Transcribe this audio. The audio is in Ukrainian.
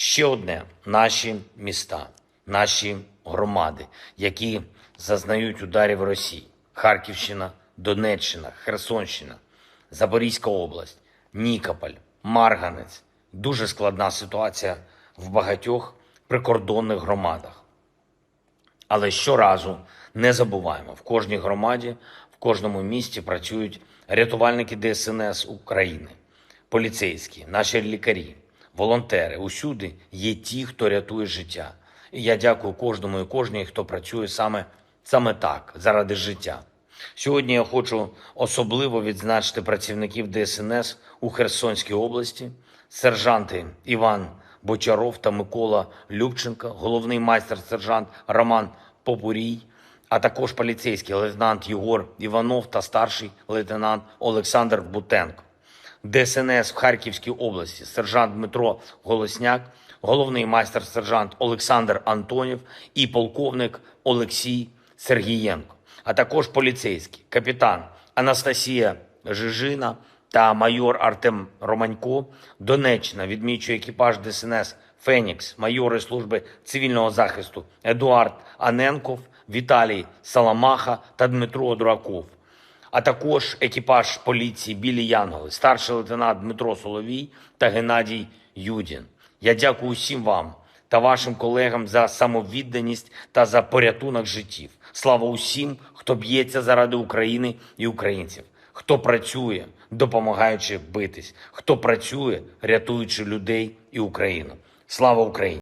Ще одне наші міста, наші громади, які зазнають ударів Росії: Харківщина, Донеччина, Херсонщина, Запорізька область, Нікополь, Марганець. Дуже складна ситуація в багатьох прикордонних громадах. Але щоразу не забуваємо, в кожній громаді, в кожному місті працюють рятувальники ДСНС України, поліцейські, наші лікарі, волонтери. Усюди є ті, хто рятує життя. І я дякую кожному і кожній, хто працює саме, саме так, заради життя. Сьогодні я хочу особливо відзначити працівників ДСНС у Херсонській області, сержанти Іван Бочаров та Микола Любченка, головний майстер-сержант Роман Попурій, а також поліцейський лейтенант Єгор Іванов та старший лейтенант Олександр Бутенко. ДСНС в Харківській області, сержант Дмитро Голосняк, головний майстер-сержант Олександр Антонів і полковник Олексій Сергієнко, а також поліцейські, капітан Анастасія Жижина та майор Артем Романько. Донеччина відмічує екіпаж ДСНС Фенікс, майори служби цивільного захисту Едуард Аненков, Віталій Саламаха та Дмитро Дураков а також екіпаж поліції Білі Янголи, старший лейтенант Дмитро Соловій та Геннадій Юдін. Я дякую усім вам та вашим колегам за самовідданість та за порятунок життів. Слава усім, хто б'ється заради України і українців, хто працює, допомагаючи битись, хто працює, рятуючи людей і Україну. Слава Україні!